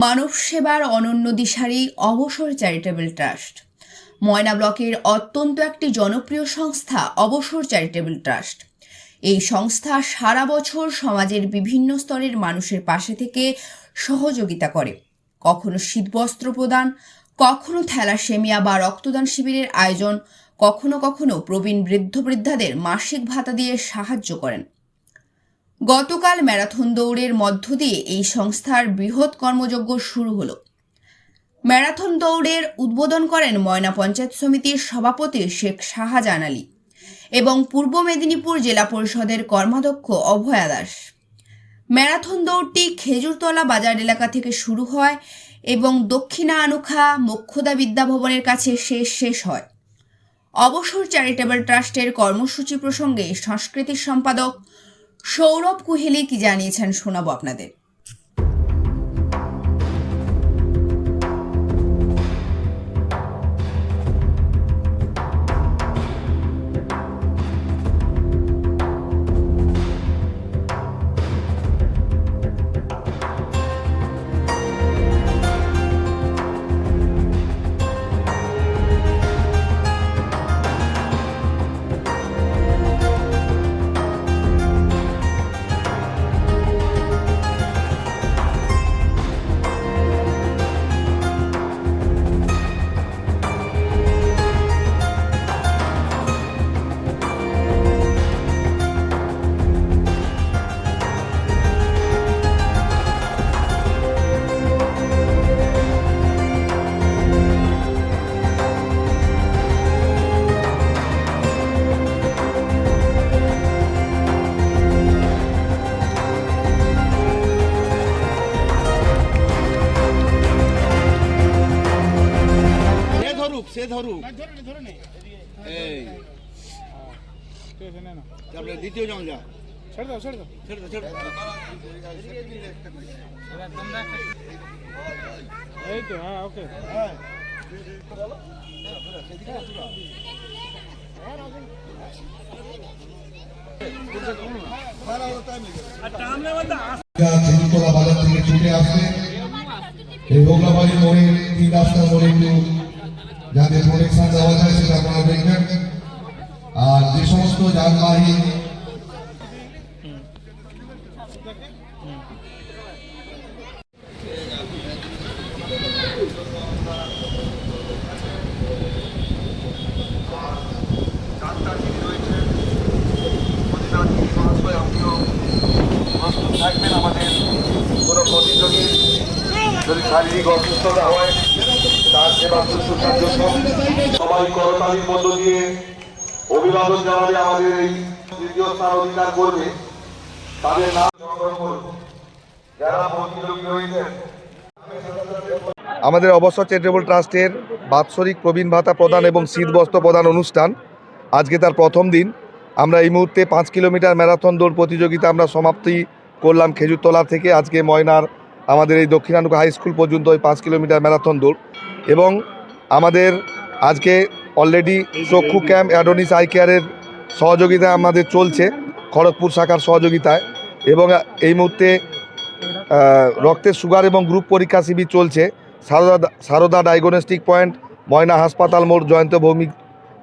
মানব সেবার অনন্য দিশারি অবসর চ্যারিটেবল ট্রাস্ট ময়না ব্লকের অত্যন্ত একটি জনপ্রিয় সংস্থা অবসর চ্যারিটেবল ট্রাস্ট এই সংস্থা সারা বছর সমাজের বিভিন্ন স্তরের মানুষের পাশে থেকে সহযোগিতা করে। কখনো শীতবস্ত্র প্রদান, কখনো থ্যালাসেমিয়া বা রক্তদান শিবিরের আয়োজন, কখনো কখনো প্রবীণ বৃদ্ধ বৃদ্ধাদের মাসিক ভাতা দিয়ে সাহায্য করেন। গতকাল ম্যারাথন দৌড়ের মধ্য দিয়ে এই সংস্থার বৃহৎ কর্মযজ্ঞ শুরু হলো। ম্যারাথন দৌড়ের উদ্বোধন করেন ময়না পঞ্চায়েত সমিতির সভাপতি শেখ শাহজাহান আলী এবং পূর্ব মেদিনীপুর জেলা পরিষদের কর্মাধ্যক্ষ অভয়া দাস। ম্যারাথন দৌড়টি খেজুরতলা বাজার এলাকা থেকে শুরু হয় এবং দক্ষিণা আনুখা মোক্ষদা বিদ্যাভবনের কাছে শেষ শেষ হয়। অবসর চ্যারিটেবল ট্রাস্টের কর্মসূচি প্রসঙ্গে সংস্কৃতির সম্পাদক সৌরভ কুহেলি কি জানিয়েছেন শোনাবো আপনাদের। ধরুক সে ধরুক। এই। তারপরে দ্বিতীয় জন যা। ছেড়ে দাও ছেড়ে দাও। ছেড়ে দাও, ছেড়ে দাও। এই তো হ্যাঁ ওকে। ছেলেতলা বাজার থেকে ছুটে আসবে এই হোগলাবাড়ি মোড়ে তিন রাস্তা মোড়ে একটু যাতে প্রোটেকশন দেওয়া যায় সেটা আপনারা দেখবেন আর যে সমস্ত যানবাহী থাকবেন আমাদের কোনো প্রতিযোগী যদি শারীরিক অসুস্থতা হয় তার সেবা শুশ্রূষার জন্য সবাই করতালির মধ্য দিয়ে অভিবাদন আমাদের এই তৃতীয় স্থান অধিকার করবে। তাদের নাম যারা আমাদের অবসর চ্যারিটেবল ট্রাস্টের বাৎসরিক প্রবীণ ভাতা প্রদান এবং শীতবস্ত্র প্রদান অনুষ্ঠান আজকে তার প্রথম দিন। আমরা এই মুহূর্তে পাঁচ কিলোমিটার ম্যারাথন দৌড় প্রতিযোগিতা আমরা সমাপ্তি করলাম খেজুরতলা থেকে আজকে ময়নার আমাদের এই দক্ষিণানুকা হাই স্কুল পর্যন্ত ওই পাঁচ কিলোমিটার ম্যারাথন দৌড় এবং আমাদের আজকে অলরেডি চক্ষু ক্যাম্প, অ্যাডোনিস আই কেয়ারের সহযোগিতায় আমাদের চলছে, খড়গপুর শাখার সহযোগিতায় এবং এই মুহূর্তে রক্তের সুগার এবং গ্রুপ পরীক্ষা শিবির চলছে, সারদা সারদা ডায়াগনস্টিক পয়েন্ট ময়না হাসপাতাল মোড়, জয়ন্ত ভৌমিক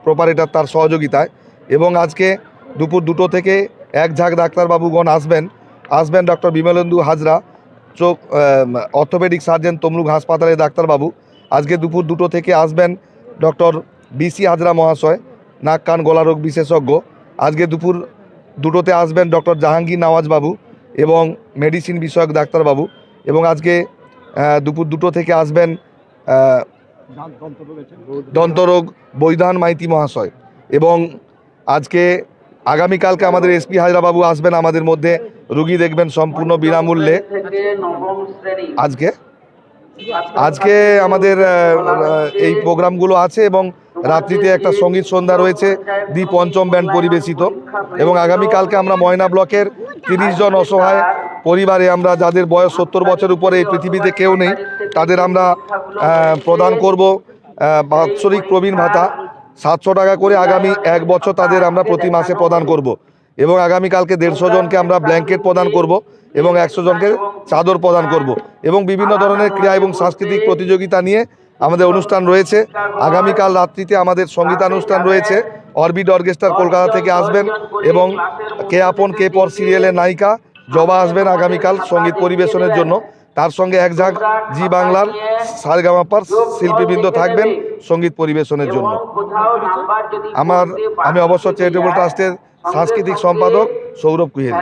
প্রপারেটার তার সহযোগিতায় এবং আজকে দুপুর দুটো থেকে এক ঝাঁক ডাক্তারবাবুগণ আসবেন আসবেন ডক্টর বিমলেন্দু হাজরা চোখ অর্থোপেডিক সার্জন তমলুক হাসপাতালের ডাক্তারবাবু। আজকে দুপুর দুটো থেকে আসবেন ডক্টর বিসি হাজরা মহাশয়, নাক, কান, গলা রোগ বিশেষজ্ঞ। আজকে দুপুর দুটোতে আসবেন ডক্টর জাহাঙ্গীর নওয়াজ বাবু এবং মেডিসিন বিষয়ক ডাক্তারবাবু। এবং আজকে দুপুর দুটো থেকে আসবেন দন্তরোগ বৈধান মাইতি মহাশয়। এবং আজকে আগামীকালকে আমাদের এসপি হাজরাবাবু আসবেন আমাদের মধ্যে। রুগী দেখবেন সম্পূর্ণ বিনামূল্যে। আজকে? আজকে আমাদের এই প্রোগ্রামগুলো আছে এবং রাত্রিতে একটা সংগীত সন্ধ্যা রয়েছে দি পঞ্চম ব্যান্ড পরিবেশিত। এবং আগামীকালকে আমরা ময়না ব্লকের তিরিশ জন অসহায় পরিবারে আমরা, যাদের বয়স সত্তর বছর উপরে এই পৃথিবীতে কেউ নেই, তাদের আমরা প্রদান করব বাৎসরিক প্রবীণ ভাতা। সাতশো টাকা করে আগামী এক বছর তাদের আমরা প্রতি মাসে প্রদান করব। এবং আগামীকালকে দেড়শো জনকে আমরা ব্ল্যাঙ্কেট প্রদান করব এবং একশো জনকে চাদর প্রদান করব এবং বিভিন্ন ধরনের ক্রীড়া এবং সাংস্কৃতিক প্রতিযোগিতা নিয়ে আমাদের অনুষ্ঠান রয়েছে। আগামীকাল রাত্রিতে আমাদের সঙ্গীতানুষ্ঠান রয়েছে। অরবিট অর্কেস্ট্রার কলকাতা থেকে আসবেন এবং কে আপন কে পর সিরিয়ালের নায়িকা জবা আসবেন আগামীকাল সংগীত পরিবেশনের জন্য। তার সঙ্গে এক ঝাঁক জি বাংলার সারগামাপার শিল্পীবৃন্দ থাকবেন সংগীত পরিবেশনের জন্য। আমার আমি অবশ্য চ্যারিটেবল ট্রাস্টের সাংস্কৃতিক সম্পাদক সৌরভ কুহেরি